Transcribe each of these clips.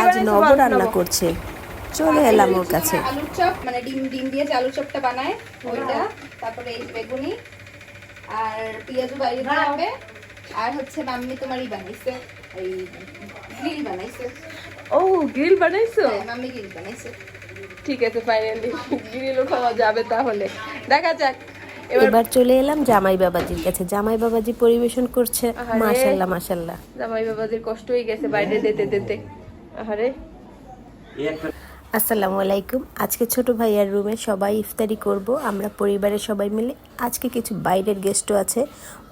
আজ নব রান্না করছে। চলে এলাম ওর কাছে। আলুর চপ মানে ডিম ডিম দিয়ে যে আলুর চপটা বানায় ওইটা তারপরে এই বেগুনি আর পেঁয়াজু বাইরে হবে। আর হচ্ছে মাম্মি তোমারই বানাইছে এই গ্রিল বানাইছে। ও গ্রিল বানাইছো? হ্যাঁ, মাম্মি গ্রিল বানাইছে। ঠিক আছে ফাইনালি গ্রিলও খাওয়া যাবে তাহলে। দেখা যাক। এবার চলে এলাম জামাই বাবাজির কাছে। জামাই বাবাজি পরিবেশন করছে। মাশাল্লাহ মাশাল্লাহ। জামাই বাবাজির কষ্ট হয়ে গেছে বাইরে যেতে যেতে। আরে আসসালামু আলাইকুম। আজকে ছোট ভাইয়ার রুমে সবাই ইফতারি করব। আমরা পরিবারের সবাই মিলে। আজকে কিছু বাইরের গেস্টও আছে।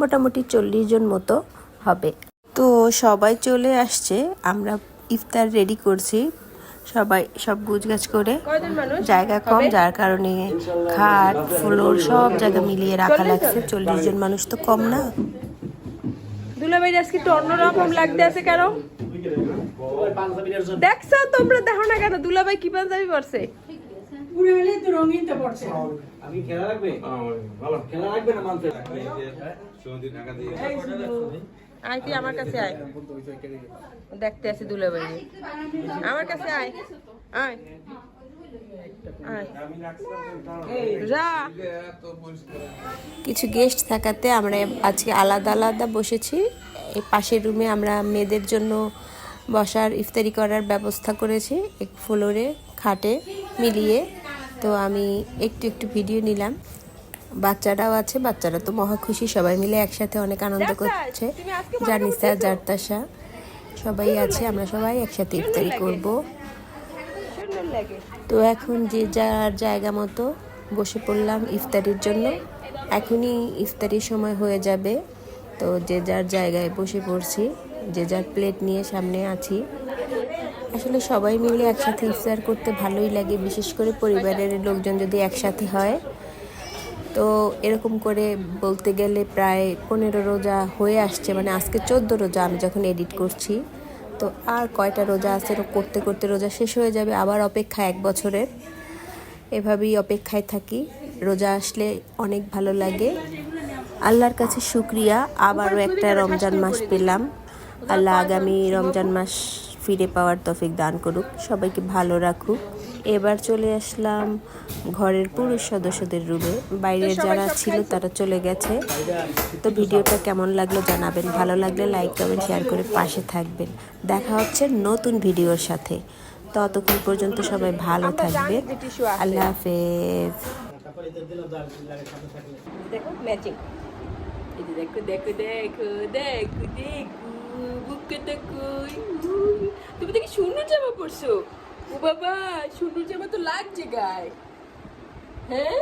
মোটামুটি চল্লিশ জন মতো হবে। তো সবাই চলে আসছে। আমরা ইফতার রেডি করছি। সবাই সব গুছগাছ করে জায়গা কম যার কারণে খাট ফ্লোর সব জায়গা মিলিয়ে রাখা লাগছে। চল্লিশ জন মানুষ তো কম না। দুলাভাই আজকে একটু অন্যরকম লাগতে আছে কেন? দেখছ তোমরা দেখো না কেন দুলাভাই কি পাঞ্জাবি পরছে? আমি খেলা রাখবে? ভালো। খেলা রাখবে না মানতে? আয় তুই আমার কাছে আয়। দেখতে আছে দুলাভাই। আমার কাছে আয়। আয়। আয়। কিছু গেস্ট থাকাতে আমরা আজকে আলাদা আলাদা বসেছি। এই পাশের রুমে আমরা মেয়েদের জন্য বসার ইফতারি করার ব্যবস্থা করেছি এক ফ্লোরে খাটে মিলিয়ে। তো আমি একটু একটু ভিডিও নিলাম। বাচ্চারাও আছে বাচ্চারা তো মহা খুশি সবাই মিলে একসাথে অনেক আনন্দ করছে। জানিসা জারতাসা সবাই আছে আমরা সবাই একসাথে ইফতারি করব। তো এখন যে যার জায়গা মতো বসে পড়লাম ইফতারির জন্য এখনই ইফতারির সময় হয়ে যাবে। তো যে যার জায়গায় বসে পড়ছি যে যার প্লেট নিয়ে সামনে আছি। আসলে সবাই মিলে একসাথে ইফতার করতে ভালোই লাগে, বিশেষ করে পরিবারের লোকজন যদি একসাথে হয়। তো এরকম করে বলতে গেলে প্রায় পনেরো রোজা হয়ে আসছে মানে আজকে চোদ্দ রোজা আমি যখন এডিট করছি, তো আর কয়টা রোজা আছে করতে করতে রোজা শেষ হয়ে যাবে, আবার অপেক্ষা এক বছরের। এভাবেই অপেক্ষায় থাকি, রোজা আসলে অনেক ভালো লাগে। আল্লাহর কাছে শুক্রিয়া, আবারও একটা রমজান মাস পেলাম। আল্লাহ আগামী রমজান মাস ফিরে পাওয়ার তফিক দান করুক সবাইকে ভালো রাখুক। এবার চলে আসলাম ঘরের পুরুষ সদস্যদের রুমে। বাইরের যারা ছিল তারা চলে গেছে। তো ভিডিওটা কেমন লাগল জানাবেন। ভালো লাগলে লাইক কমেন্ট শেয়ার করে পাশে থাকবেন। দেখা হচ্ছে নতুন ভিডিওর সাথে। ততক্ষণ পর্যন্ত সবাই ভালো থাকবে আল্লাহ হাফেজ। দেখো ম্যাচিং দেখো দেখো দেখো দেখো দেখো। বুকে দেখো উই, তুমি দেখি সুন্দর জামা পরছো? ও বাবা সুন্দর জামা তো লাগছে গায়ে। হ্যাঁ?